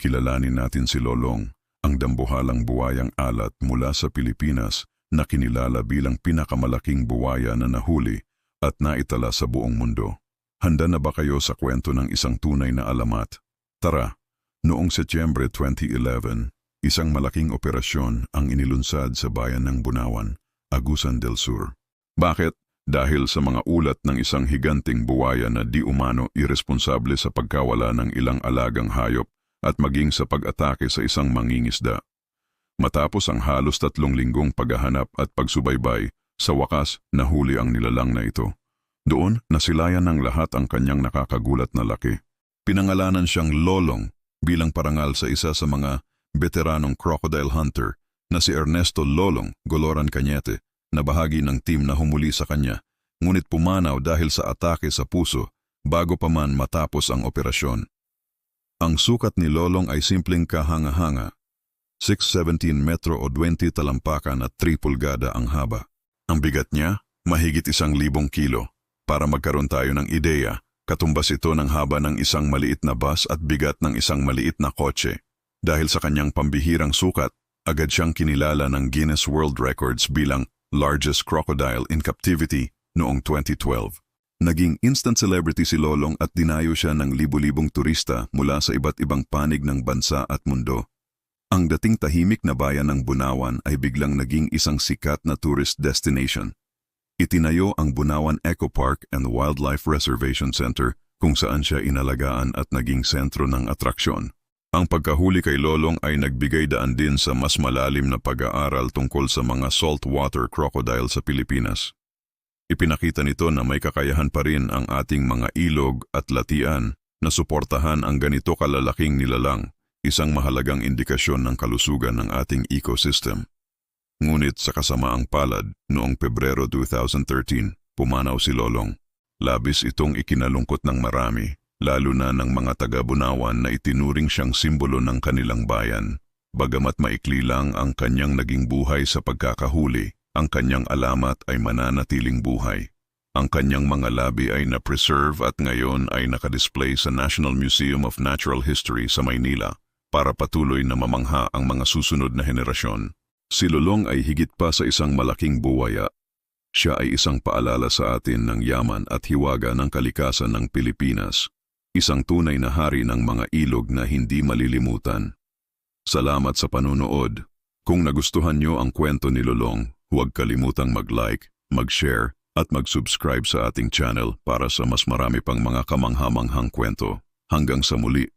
kilalanin natin si Lolong, ang dambuhalang buwayang alat mula sa Pilipinas na kinilala bilang pinakamalaking buwaya na nahuli at naitala sa buong mundo. Handa na ba kayo sa kwento ng isang tunay na alamat? Tara, noong Setyembre 2011, isang malaking operasyon ang inilunsad sa bayan ng Bunawan, Agusan del Sur. Bakit? Dahil sa mga ulat ng isang higanting buwaya na di umano irresponsable sa pagkawala ng ilang alagang hayop at maging sa pag-atake sa isang mangingisda. Matapos ang halos tatlong linggong paghahanap at pagsubaybay, sa wakas nahuli ang nilalang na ito. Doon nasilayan ng lahat ang kanyang nakakagulat na laki. Pinangalanan siyang Lolong bilang parangal sa isa sa mga veteranong crocodile hunter na si Ernesto Lolong Goloran Cañete na bahagi ng team na humuli sa kanya, ngunit pumanaw dahil sa atake sa puso bago pa man matapos ang operasyon. Ang sukat ni Lolong ay simpleng kahanga-hanga, 617 metro o 20 talampakan at 3 pulgada ang haba. Ang bigat niya, mahigit isang libong kilo. Para magkaroon tayo ng ideya, katumbas ito ng haba ng isang maliit na bus at bigat ng isang maliit na kotse. Dahil sa kanyang pambihirang sukat, agad siyang kinilala ng Guinness World Records bilang largest crocodile in captivity noong 2012. Naging instant celebrity si Lolong at dinayo siya ng libu-libong turista mula sa iba't ibang panig ng bansa at mundo. Ang dating tahimik na bayan ng Bunawan ay biglang naging isang sikat na tourist destination. Itinayo ang Bunawan Eco Park and Wildlife Reservation Center kung saan siya inalagaan at naging sentro ng atraksyon. Ang pagkahuli kay Lolong ay nagbigay daan din sa mas malalim na pag-aaral tungkol sa mga saltwater crocodile sa Pilipinas. Ipinakita nito na may kakayahan pa rin ang ating mga ilog at latian na suportahan ang ganito kalalaking nilalang isang mahalagang indikasyon ng kalusugan ng ating ecosystem. Ngunit sa kasamaang palad, noong Pebrero 2013, pumanaw si Lolong. Labis itong ikinalungkot ng marami, lalo na ng mga taga-Bunawan na itinuring siyang simbolo ng kanilang bayan. Bagamat maikli lang ang kanyang naging buhay sa pagkakahuli, ang kanyang alamat ay mananatiling buhay. Ang kanyang mga labi ay na-preserve at ngayon ay nakadisplay sa National Museum of Natural History sa Maynila para patuloy na mamangha ang mga susunod na henerasyon. Si Lulong ay higit pa sa isang malaking buwaya. Siya ay isang paalala sa atin ng yaman at hiwaga ng kalikasan ng Pilipinas, isang tunay na hari ng mga ilog na hindi malilimutan. Salamat sa panunood. Kung nagustuhan niyo ang kwento ni Lulong, huwag kalimutang mag-like, mag-share, at mag-subscribe sa ating channel para sa mas marami pang mga kamanghamanghang kwento. Hanggang sa muli.